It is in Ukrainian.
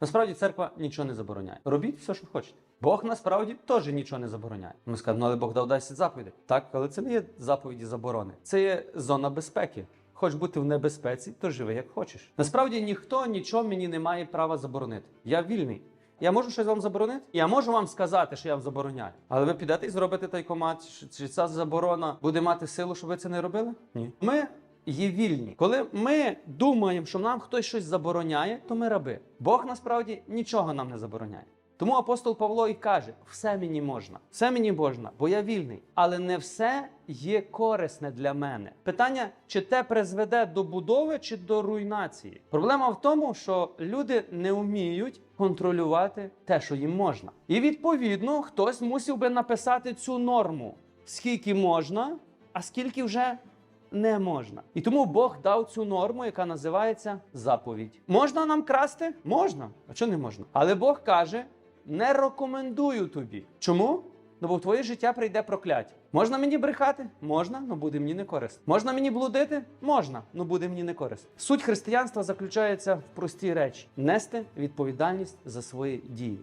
Насправді церква нічого не забороняє. Робіть все, що хочете. Бог насправді теж нічого не забороняє. Ми скажемо, ну але Бог дав 10 заповідей. Так, але це не є заповіді заборони. Це є зона безпеки. Хоч бути в небезпеці, то живи як хочеш. Насправді ніхто нічого мені не має права заборонити. Я вільний. Я можу щось вам заборонити? Я можу вам сказати, що я вам забороняю. Але ви підете і зробите тайкомат, чи- ця заборона буде мати силу, щоб ви це не робили? Ні. Ми є вільні. Коли ми думаємо, що нам хтось щось забороняє, то ми раби. Бог насправді нічого нам не забороняє. Тому апостол Павло і каже: все мені можна, все мені можна, бо я вільний. Але не все є корисне для мене. Питання, чи те призведе до будови чи до руйнації. Проблема в тому, що люди не вміють контролювати те, що їм можна. І відповідно хтось мусив би написати цю норму, скільки можна, а скільки вже не можна. І тому Бог дав цю норму, яка називається заповідь. Можна нам красти? Можна. А чого не можна? Але Бог каже: не рекомендую тобі. Чому? Ну бо в твоє життя прийде прокляття. Можна мені брехати? Можна, але буде мені не корисно. Можна мені блудити? Можна, але буде мені не корисно. Суть християнства заключається в простій речі: нести відповідальність за свої дії.